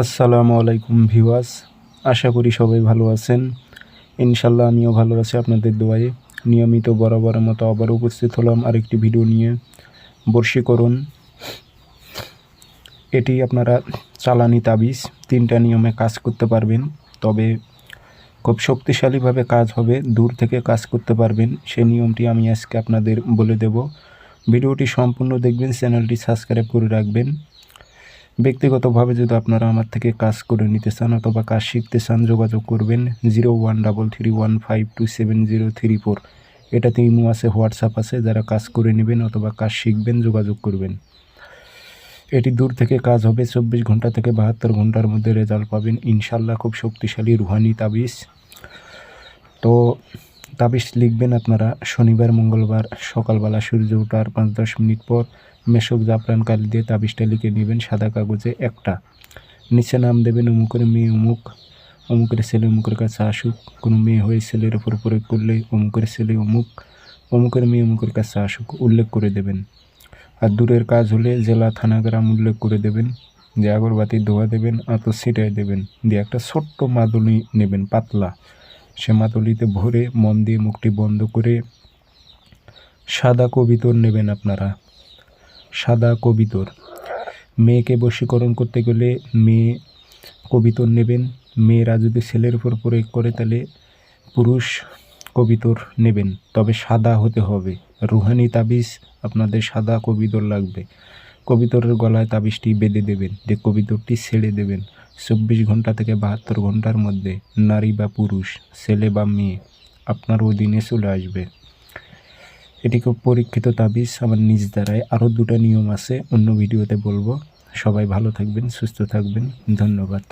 আসসালামু আলাইকুম ভিওয়াস আশা করি সবাই ভালো আছেন। ইনশাল্লাহ আমিও ভালো আছি আপনাদের দোয়ায়ে। নিয়মিত বরাবরের মতো আবার উপস্থিত হলাম আরেকটি ভিডিও নিয়ে। বর্ষীকরণ এটি আপনারা চালানি তাবিজ, তিনটা নিয়মে কাজ করতে পারবেন। তবে খুব শক্তিশালীভাবে কাজ হবে, দূর থেকে কাজ করতে পারবেন। সে নিয়মটি আমি আজকে আপনাদের বলে দেব। ভিডিওটি সম্পূর্ণ দেখবেন, চ্যানেলটি সাবস্ক্রাইব করে রাখবেন। ব্যক্তিগতভাবে যদি আপনারা আমার থেকে কাজ করে নিতে চান অথবা কাজ শিখতে চান, যোগাযোগ করবেন zero one double three one five two seven zero three four. এটাতে ইমো আছে, হোয়াটসঅ্যাপ আছে, যারা কাজ করে নেবেন অথবা কাজ শিখবেন, যোগাযোগ করবেন। এটি দূর থেকে কাজ হবে, চব্বিশ ঘণ্টা থেকে বাহাত্তর ঘণ্টার মধ্যে রেজাল্ট পাবেন। ইনশাল্লাহ খুব শক্তিশালী রুহানি তাবিজ। তো তাবিজ লিখবেন আপনারা। শনিবার, মঙ্গলবার সকালবেলা সূর্য ওঠার পাঁচ দশ মিনিট পর মেশক জাফরান কালি দিয়ে তাবিজটা লিখে নেবেন সাদা কাগজে একটা। নিচে নাম দেবেন অমুকের মেয়ে অমুক, অমুকের ছেলে অমুকের কাছে আসুক। কোনো মেয়ে হয়ে ছেলের ওপর প্রয়োগ করলে অমুকের ছেলে অমুক, অমুকের মেয়ে অমুকের কাছে আসুক উল্লেখ করে দেবেন। আর দূরের কাজ হলে জেলা, থানা, গ্রাম উল্লেখ করে দেবেন। যে আগরবাতি ধোয়া দেবেন আতো ছিটাই দেবেন। দিয়ে একটা ছোট্ট মাদুলি নেবেন, পাতলা। সে মাদুলিতে ভরে মন দিয়ে মুখটি বন্ধ করে সাদা কবিতর নেবেন আপনারা। সাদা কবিতর। মেয়েকে বশীকরণ করতে গেলে মেয়ে কবিতর নেবেন। মেয়েরা যদি ছেলের উপর প্রয়োগ করে তাহলে পুরুষ কবিতর নেবেন। তবে সাদা হতে হবে। রুহানি তাবিজ আপনাদের সাদা কবিতর লাগবে। কবিতরের গলায় তাবিজটি বেঁধে দেবেন, যে কবিতরটি ছেড়ে দেবেন। চব্বিশ ঘণ্টা থেকে বাহাত্তর ঘণ্টার মধ্যে নারী বা পুরুষ, ছেলে বা মেয়ে, আপনার অধীনে চলে আসবে। এটি খুব পরীক্ষিত তাবিজ, আমার নিজ দ্বারাই। আরও দুটো নিয়ম আছে, অন্য ভিডিওতে বলব। সবাই ভালো থাকবেন, সুস্থ থাকবেন। ধন্যবাদ।